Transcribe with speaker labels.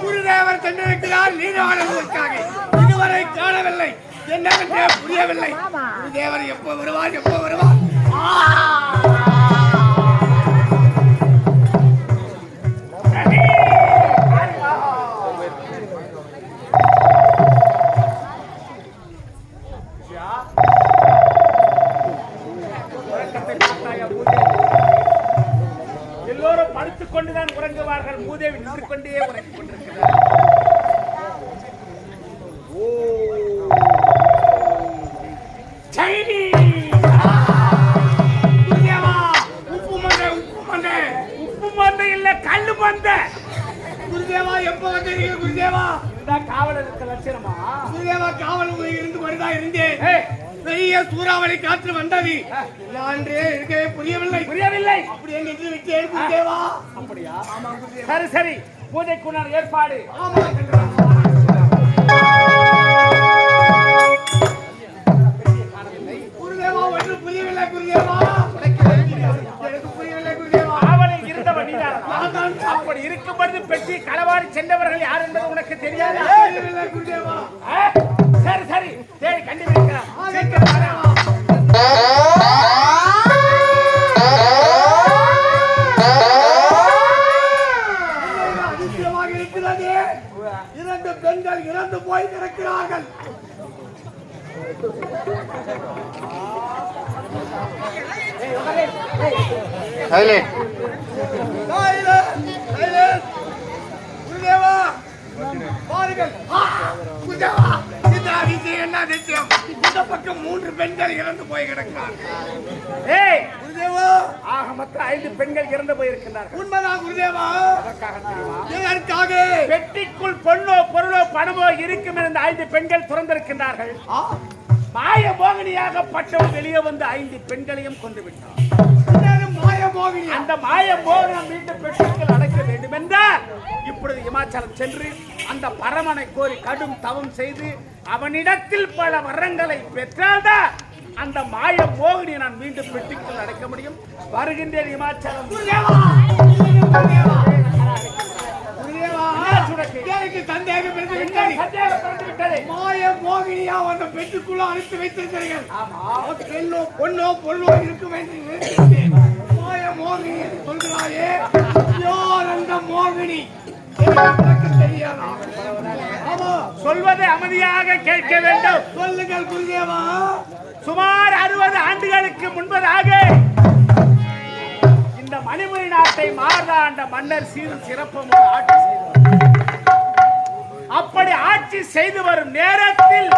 Speaker 1: குருதேவர் சென்றிருக்கிறார் நீராடுவதற்காக இதுவரை காணவில்லை. என்னவென்றே புரியவில்லை. குருதேவர் எப்போ வருவார் எப்போ வருவார்?
Speaker 2: எல்லோரும் படுத்துக் கொண்டுதான் உறங்குவார்கள். மூதேவி நின்று கொண்டே உறங்கிக் கொண்டிருக்கிறார் ஓ. சைனி.
Speaker 1: உப்பு மண்டை உப்பு மண்டை
Speaker 2: உப்பு மந்த இல்ல கல்லு மந்த
Speaker 1: குருதேவா எப்போ வந்தீங்க குருதேவா?
Speaker 2: இந்த காவலருக்கு லட்சணமா?
Speaker 1: குருதேவா காவல் இருந்து கொண்டுதா இருந்தேன். பெரிய சூறாவளி காற்று வந்தது. நான் இருக்கவே புரியவில்லை.
Speaker 2: புரியவில்லை.
Speaker 1: அப்படியே நின்று விட்டேன் குருதேவா
Speaker 2: அப்படியா? சரி சரி. பூஜைக்குண்டான ஏற்பாடு.
Speaker 1: ஆமா குருதேவா ஒன்று புரியவில்லை குருதேவா
Speaker 2: அப்படி இருக்கும் பொழுது பெட்டி களவாடி சென்றவர்கள் யார் என்பது உனக்கு தெரியாதா? சரி சரி.
Speaker 1: இரண்டு பெண்கள் இறந்து போய் பாருங்கள். இந்த பக்கம் மூன்று பெண்கள் இறந்து போய் கிடக்கிறார்கள். குருதேவா!
Speaker 2: ஆக மொத்தம் ஐந்து பெண்கள் இறந்து போயிருக்கின்றார்கள்.
Speaker 1: உண்மைதான் குருதேவா!
Speaker 2: அதற்காக பெட்டிக்குள் பொண்ணோ பொருளோ பணமோ இருக்கும் ஐந்து பெண்கள் துறந்திருக்கின்றார்கள். மாய மோகினியாக பட்டவன் வெளியே வந்து ஐந்து பெண்களையும் கொண்டு விட்டார் அந்த மாய மோகனம் மீண்டும் பெட்டிக்குள் அடைக்க வேண்டும் என்றால் இப்பொழுது இமாச்சலம் சென்று அந்த பரமனை கோரி கடும் தவம் செய்து அவனிடத்தில் பல வரங்களை பெற்றால்தான் அந்த மாய மோகினியை நான் மீண்டும் பெட்டிக்குள் அடைக்க முடியும். வருகின்றேன் இமாச்சலம்.
Speaker 1: மாய மோகினியா அந்த பெட்டுக்குள்ள அனுப்பி வைத்திருக்கிறீர்கள். பெண்ணோ பொண்ணோ பொண்ணோ என்று நினைத்திருந்தேன். மாய மோகினி சொல்கிறாயே அந்த மோகினி?
Speaker 2: சொல்வதை அமைதியாக கேட்க வேண்டும்.
Speaker 1: சொல்லுங்கள் குருதேவா.
Speaker 2: சுமார் அறுபது ஆண்டுகளுக்கு முன்பதாக இந்த மணிமொழி நாட்டை மார்தாண்ட மன்னர் சீரும் சிறப்பும் ஆட்சி அப்படி ஆட்சி செய்து வரும் நேரத்தில்